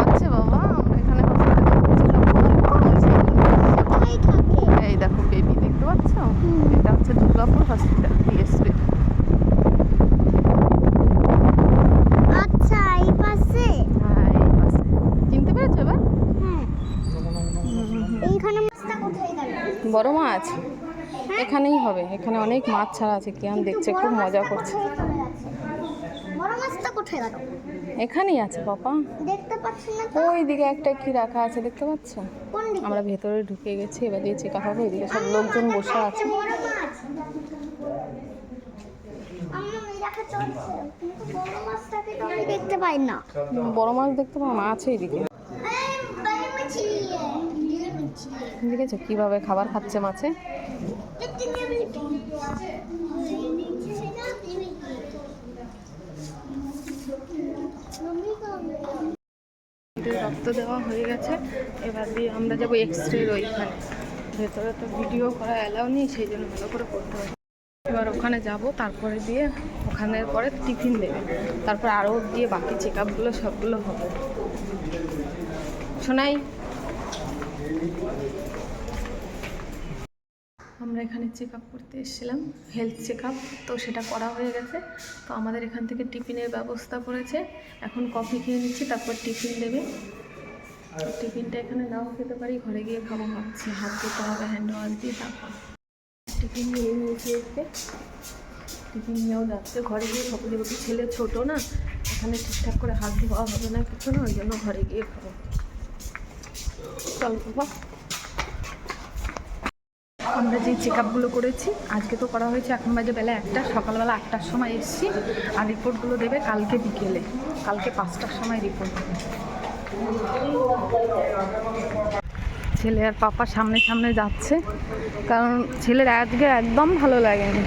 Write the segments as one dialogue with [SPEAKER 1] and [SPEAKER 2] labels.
[SPEAKER 1] আচ্ছা বাবা আমরা এখানে
[SPEAKER 2] এই
[SPEAKER 1] দেখো বেবি দেখতে পাচ্ছ? এটা হচ্ছে দুর্গাপুর হসপিটাল পিএসপি
[SPEAKER 2] আচ্ছা এই পাশে।
[SPEAKER 1] হ্যাঁ এই পাশে। চিনতে পেরেছ এবার?
[SPEAKER 2] হ্যাঁ। এইখানে মাছটা কোথায় গেল?
[SPEAKER 1] বড় মাছ? এখানেই হবে। এখানে অনেক মাছ ছাড়া আছে কিয়ান দেখছে খুব মজা করছে। এখানেই আছে পাপা ওই দিকে একটা কি রাখা আছে দেখতে পাচ্ছ? আমরা ভেতরে ঢুকে গেছি এবার দিয়ে চেকা হবে এদিকে সব লোকজন বসে আছে।
[SPEAKER 2] দেখতে পাই না
[SPEAKER 1] বড় মাছ দেখতে পাবো না আছে এদিকে। দেখেছ কীভাবে খাবার খাচ্ছে মাছে? রক্ত দেওয়া হয়ে গেছে। এবার দিয়ে আমরা যাব এক্স রে ওইখানে। ভেতরে তো ভিডিও করা অ্যালাউ নেই, সেই জন্য ভালো করে করতে হবে। এবার ওখানে যাব, তারপরে দিয়ে ওখানের পরে টিফিন দেবে। তারপর আরও দিয়ে বাকি চেক আপগুলো সবগুলো হবে। শোনাই আমরা এখানে চেক আপ করতে এসেছিলাম হেলথ চেক আপ তো সেটা করা হয়ে গেছে। তো আমাদের এখান থেকে টিফিনের ব্যবস্থা করেছে। এখন কফি খেয়ে নিচ্ছি, তারপর টিফিন দেবে। টিফিনটা এখানে নাও খেতে পারি, ঘরে গিয়ে খাব ভাবছি। হাত দিতে হবে হ্যান্ড ওয়াশ দিয়ে তারপর টিফিন নিয়ে নিয়েছি এসে টিফিন নিয়েও যাচ্ছে, ঘরে গিয়ে খাব। যেহেতু ছেলে ছোটো না, এখানে ঠিকঠাক করে হাত ধোয়া হবে না, কিছু না, ওই জন্য ঘরে গিয়ে খাব। চল বাবা। আমরা যে চেক আপগুলো করেছি, আজকে তো করা হয়েছে এখন বাজে বেলা একটা, সকালবেলা আটটার সময় এসেছি, আর রিপোর্টগুলো দেবে কালকে বিকেলে। কালকে পাঁচটার সময় রিপোর্ট দেবে। ছেলে আর পাপা সামনে সামনে যাচ্ছে, কারণ ছেলের আজকে একদম ভালো লাগেনি।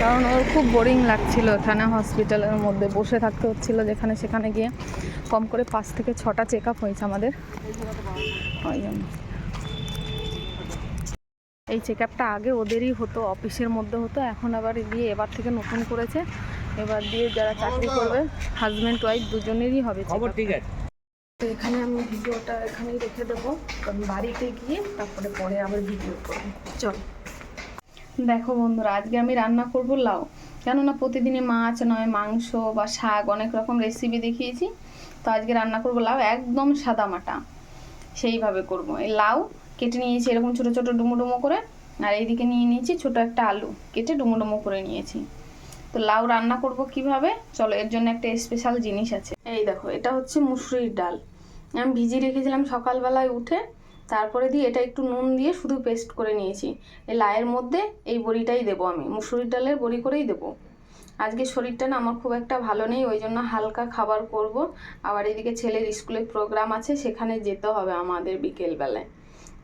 [SPEAKER 1] কারণ ওর খুব বোরিং লাগছিল এখানে হসপিটালের মধ্যে, বসে থাকতে হচ্ছিল যেখানে সেখানে গিয়ে কম করে পাঁচ থেকে ছটা চেক আপ হয়েছে আমাদের। ওই জন্য। এই চেক আপটা আগে ওদেরই হতো অফিসের মধ্যে হতো এখন আবার দিয়ে এবার থেকে নতুন করেছে। এবার দিয়ে যারা চাকরি করবে হাজব্যান্ড ওয়াইফ দুজনেরই হবে
[SPEAKER 3] খবর ঠিক আছে।
[SPEAKER 1] তো এখানে আমি ভিডিওটা এখানেই রেখে দেবো। কারণ বাড়িতে গিয়ে তারপরে পরে আবার ভিডিও করব। চল। দেখো বন্ধুরা আজকে আমি রান্না করব লাউ। কেননা প্রতিদিনই মাছ নয় মাংস বা শাক অনেক রকম রেসিপি দেখিয়েছি। তো আজকে রান্না করব লাউ একদম সাদা মাটা। সেইভাবে করব। এই লাউ কেটে নিয়েছি এরকম ছোট ছোট ডুমো ডুমো করে, আর এইদিকে নিয়ে নিয়েছি ছোট একটা আলু কেটে ডুমো ডুমো করে নিয়েছি। তো লাউ রান্না করব কীভাবে? চলো, এর জন্য একটা স্পেশাল জিনিস আছে। এই দেখো, এটা হচ্ছে মুসুরির ডাল। আমি ভিজিয়ে রেখেছিলাম সকালবেলায় উঠে, তারপরে দিয়ে এটা একটু নুন দিয়ে শুধু পেস্ট করে নিয়েছি। এই লায়ের মধ্যে এই বড়িটাই দেবো আমি, মুসুরির ডালের বড়ি করেই দেবো। আজকে শরীরটা না আমার খুব একটা ভালো নেই, ওই জন্য হালকা খাবার করব। আবার এদিকে ছেলের স্কুলের প্রোগ্রাম আছে, সেখানে যেতে হবে আমাদের বিকেলবেলায়।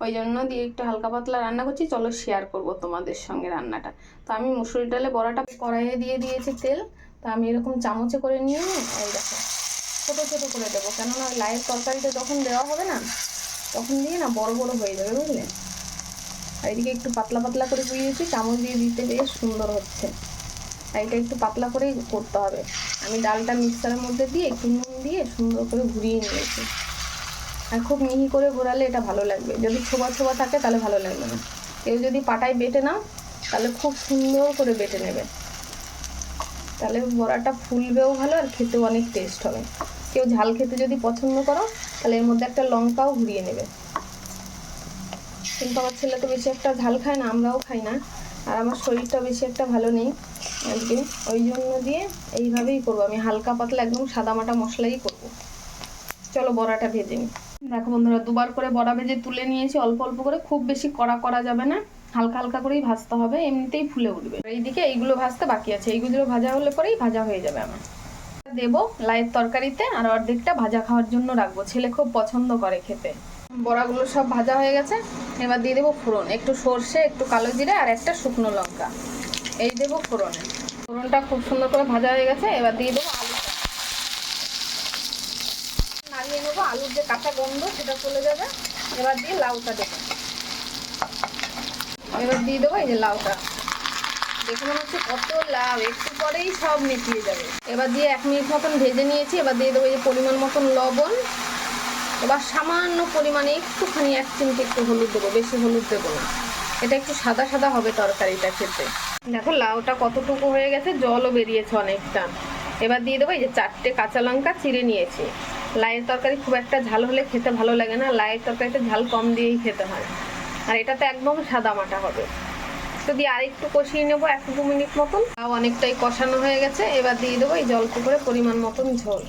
[SPEAKER 1] ওই জন্য দিয়ে একটু হালকা পাতলা রান্না করছি, চলো শেয়ার করব তোমাদের সঙ্গে রান্নাটা। তো আমি মুসুরি ডালে বড়াটা কড়াইয়ে দিয়ে দিয়েছি তেল। তো আমি এরকম চামচে করে নিয়ে নিই, এই দেখো, ছোটো ছোটো করে দেবো। কেননা ওই লাইয়ের তরকারিটা যখন দেওয়া হবে না, তখন দিয়ে না বড় বড় হয়ে যাবে, বুঝলে? আর এদিকে একটু পাতলা পাতলা করে দিয়েছি, চামচ দিয়ে দিতে বেশ সুন্দর হচ্ছে। আর এটা একটু পাতলা করেই করতে হবে। আমি ডালটা মিক্সারের মধ্যে দিয়ে একটু নুন দিয়ে সুন্দর করে ঘুরিয়ে নিয়েছি। আর খুব মিহি করে ঘোরালে এটা ভালো লাগবে। যদি ছোবা ছোবা থাকে তাহলে ভালো লাগবে না। কেউ যদি পাটায় বেটে নাও, তাহলে খুব সুন্দর করে বেটে নেবে। তাহলে বড়াটা ফুলবেও ভালো আর খেতেও অনেক টেস্ট হবে। কেউ ঝাল খেতে যদি পছন্দ করো, তাহলে এর মধ্যে একটা লঙ্কাও ঘুরিয়ে নেবে। কিন্তু আমার ছেলে তো বেশি একটা ঝাল খায় না, আমরাও খাই না। আর আমার শরীরটা বেশি একটা ভালো নেই। আজকে। ওই জন্য দিয়ে এইভাবেই করব। আমি হালকা পাতলা একদম সাদা মাটা মশলাই করব। চলো বড়াটা ভেজে নিই। দেখো বন্ধুরা, দুবার করে বড়া ভেজে তুলে নিয়েছি। অল্প অল্প করে, খুব বেশি কড়া করা যাবে না। হালকা হালকা করেই ভাজতে হবে, এমনিতেই ফুলে উঠবে। এইদিকে এইগুলো ভাজতে বাকি আছে। এইগুলো ভাজা হলে পরেই ভাজা হয়ে যাবে আমার। দেবো লাইয়ের তরকারিতে আর অর্ধেকটা ভাজা খাওয়ার জন্য রাখব। ছেলে খুব পছন্দ করে খেতে। বড়াগুলো সব ভাজা হয়ে গেছে। এবার দিয়ে দেবো ফোড়ন। একটু সর্ষে, একটু কালো জিরে আর একটা শুকনো লঙ্কা। এই দেবো ফোড়নে। ফোড়নটা খুব সুন্দর করে ভাজা হয়ে গেছে, এবার দিয়ে দেবো আলুটা। নাড়িয়ে নেব, আলুর যে কাঁচা গন্ধ সেটা চলে যাবে। এবার দিয়ে লাউটা দেবো। এবার দিয়ে দেবো এই যে লাউটা। দেখে মনে হচ্ছে কত লাভ একটু পরেই সব মিটিয়ে যাবে। এবার দিয়ে এক মিনিট মতন ভেজে নিয়েছি, এবার দিয়ে দেবো এই যে পরিমাণ মতন লবণ। এবার সামান্য পরিমাণে একটুখানি এক চিমটি একটু হলুদ দেবো, বেশি হলুদ দেবো না। এটা একটু সাদা সাদা হবে তরকারিটা খেতে। দেখো লাউটা কতটুকু হয়ে গেছে, জলও বেরিয়েছে অনেকটা। এবার দিয়ে দেবো এই যে চারটে কাঁচা লঙ্কা চিড়ে নিয়েছি। লাইয়ের তরকারি খুব একটা ঝাল হলে খেতে ভালো লাগে না, লাইয়ের তরকারিতে ঝাল কম দিয়েই খেতে হয়। আর এটাতে একদম সাদা মাটা হবে। তো দিয়ে আরেকটু কষিয়ে নেব এক দু মিনিট মতন। লাউ অনেকটাই কষানো হয়ে গেছে, এবার দিয়ে দেবো এই জল করে পরিমাণ মতন ঝোল।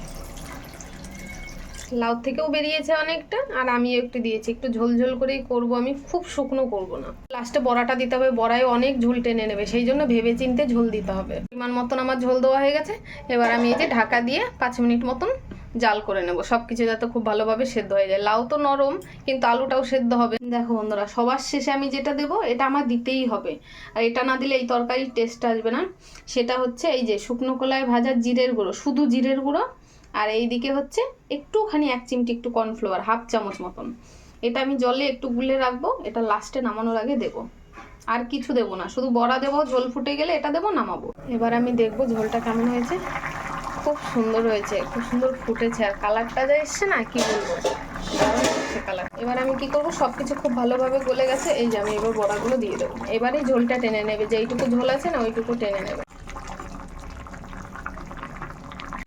[SPEAKER 1] লাউ থেকেও বেরিয়েছে অনেকটা, আর আমিও একটু দিয়েছি। একটু ঝোল ঝোল করেই করব, আমি খুব শুকনো করব না। লাস্টে বড়াটা দিতে হবে, বড়ায় অনেক ঝোল টেনে নেবে, সেই জন্য ভেবে চিনতে ঝোল দিতে হবে। পরিমাণ মতন আমার ঝোল দেওয়া হয়ে গেছে। এবার আমি এই যে ঢাকা দিয়ে পাঁচ মিনিট মতন জাল করে নেব। সব কিছু যাতে খুব ভালোভাবে সেদ্ধ হয়ে যায়। লাউ তো নরম, কিন্তু আলুটাও সেদ্ধ হবে। দেখো বন্ধুরা, সবার শেষে আমি যেটা দেবো, এটা আমার দিতেই হবে। আর এটা না দিলে এই তরকারির টেস্ট আসবে না। সেটা হচ্ছে এই যে শুকনো কলায় ভাজা জিরের গুঁড়ো, শুধু জিরের গুঁড়ো। আর এই দিকে হচ্ছে একটুখানি এক চিমটি একটু কর্নফ্লাওয়ার, হাফ চামচ মতন। এটা আমি জলে একটু গুলে রাখব, এটা লাস্টে নামানোর আগে দেবো। আর কিছু দেবো না, শুধু বড়া দেবো, ঝোল ফুটে গেলে এটা দেবো, নামাবো। এবার আমি দেখব ঝোলটা কেমন হয়েছে। খুব সুন্দর হয়েছে, খুব সুন্দর ফুটেছে। আর কালারটা যা এসছে না, কি বলব? কালার এবার আমি কি করব? সব কিছু খুব ভালোভাবে গলে গেছে, এই যে আমি এবার বড়াগুলো দিয়ে দেবো। এবারই ঝোলটা টেনে নেবে, যেইটুকু ঝোল আছে না, ওইটুকু টেনে নেবে।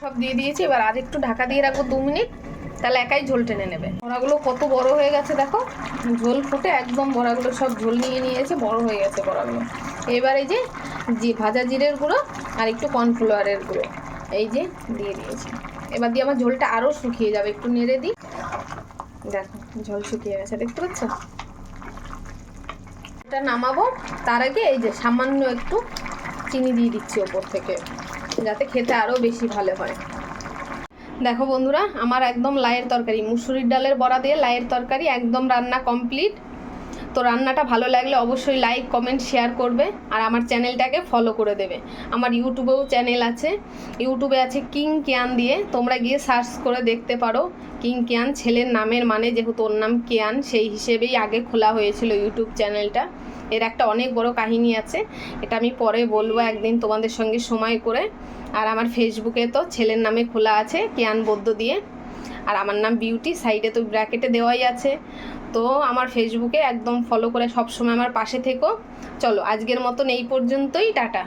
[SPEAKER 1] সব দিয়ে দিয়েছি, এবার আর একটু ঢাকা দিয়ে রাখব দু মিনিট, তাহলে একাই ঝোল টেনে নেবে। বড়াগুলো কত বড় হয়ে গেছে দেখো, ঝোল ফুটে একদম বড়াগুলো সব ঝোল নিয়ে নিয়েছে, বড় হয়ে গেছে বড়াগুলো। এবার এই যে ভাজা জিরের গুঁড়ো আর একটু কর্নফ্লাওয়ারের গুঁড়ো। এই যে, দিয়ে দিয়েছি। এবার দিয়ে আমার ঝোলটা আরও শুকিয়ে যাবে, একটু নেড়ে দিই। দেখো, ঝোল শুকিয়ে গেছে, দেখতে পাচ্ছ? এটা নামাবো, তার আগে এই যে সামান্য একটু চিনি দিয়ে দিচ্ছি ওপর থেকে, যাতে খেতে আরও বেশি ভালো হয়। দেখো বন্ধুরা, আমার একদম লায়ের তরকারি, মুসুরির ডালের বড়া দিয়ে লায়ের তরকারি একদম রান্না কমপ্লিট। তো রান্নাটা ভালো লাগলে অবশ্যই লাইক কমেন্ট শেয়ার করবে আর আমার চ্যানেলটাকে ফলো করে দেবে। আমার ইউটিউবেও চ্যানেল আছে। ইউটিউবে আছে কিং কিয়ান দিয়ে। তোমরা গিয়ে সার্চ করে দেখতে পারো। কিং কিয়ান ছেলের নামের মানে যেহেতু ওর নাম কিয়ান, সেই হিসেবেই আগে খোলা হয়েছিল ইউটিউব চ্যানেলটা। এর একটা অনেক বড় কাহিনী আছে। এটা আমি পরে বলব একদিন তোমাদের সঙ্গে সময় করে। আর আমার ফেসবুকে তো ছেলের নামে খোলা আছে কিয়ান বৌদ্ধ দিয়ে। আর আমার নাম বিউটি সাইডে তো ব্র্যাকেটে দেওয়াই আছে। তো আমার ফেসবুকে একদম ফলো করে সবসময় আমার পাশে থেকো। চলো আজকের মতন এই পর্যন্তই, টাটা।